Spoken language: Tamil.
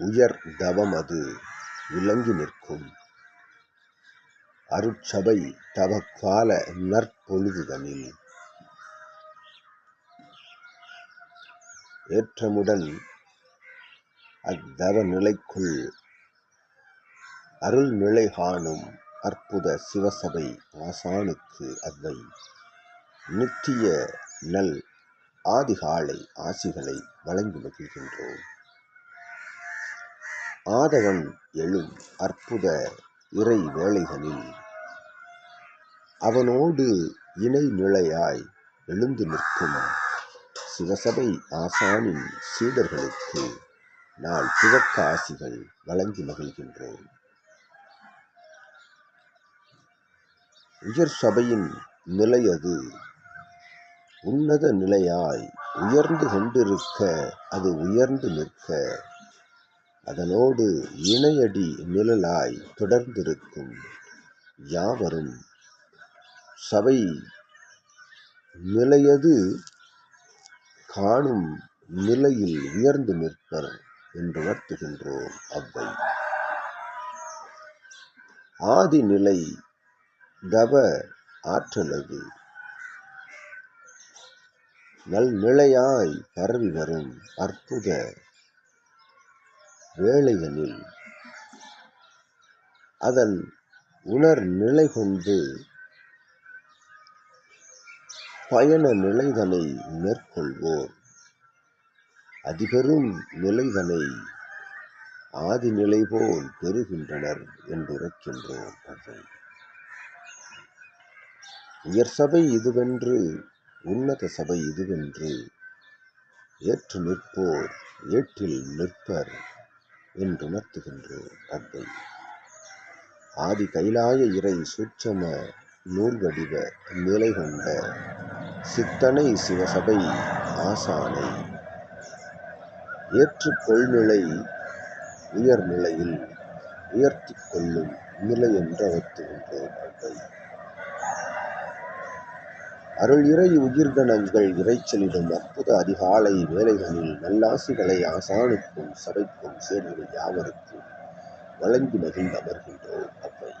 உயர் தவமது விளங்கி நிற்கும். அருட்சபை தவக்கால நற்பொழுதுதனில். ஏற்றமுடன் அத்தவ நிலைக்குள் அருள்நிலை காணும் அற்புத சிவசபை ஆசானுக்கு அவை. நித்திய நல் ஆதிகாலை ஆசிகளை வழங்கி மகிழ்கின்றோம். ஆதவன் எழும் அற்புத இறை வேளைகளில். அவனோடு இணை நிலையாய் எழுந்து நிற்கும் சிவசபை ஆசானின் சீடர்களுக்கு நான் துவக்க ஆசிகள் வழங்கி மகிழ்கின்றேன். உயர் சபையின் நிலையது உன்னத நிலையாய் உயர்ந்து கொண்டிருக்க அது உயர்ந்து நிற்க அதனோடு இணையடி நிழலாய் தொடர்ந்திருக்கும் யாவரும் சபை நிலையது காணும் நிலையில் உயர்ந்து நிற்பர் என்று வர்த்துகின்றோம் அவ்வை. ஆதிநிலை தவ ஆற்றலது. நல்நிலையாய் பரவி வரும் அற்புத வேளைகளில் அதன் உணர் நிலை கொண்டு பயண நிலைதனை மேற்கொள்வோர். அதிபெரும் நிலைதனை ஆதிநிலை போல் பெறுகின்றனர் என்றுரைக்கின்றோம் அவை உயர் சபை இதுவென்று உன்னத சபை இதுவென்று ஏற்று நிற்போர் ஏற்றில் நிற்பர் என்றுணர்த்துகின்ற அவ்வை ஆதி கைலாய இறை சூட்சம நூல் வடிவ நிலை கொண்ட சித்தனை சிவசபை ஆசானை ஏற்றுக்கொள்நிலை உயர்நிலையில் உயர்த்தி கொள்ளும் நிலை என்று அவர்த்துகின்றோம் அவ்வை அருள் இறை உயிர்கணங்கள் இறைச்சலிடும் அற்புத அதிகாலை வேலைகளில் நல்லாசிகளை ஆசானுக்கும் சபைக்கும் சேர்ந்து யாவருக்கும் வழங்கி மகிழ்ந்து அமர்கின்றோம் அவ்வை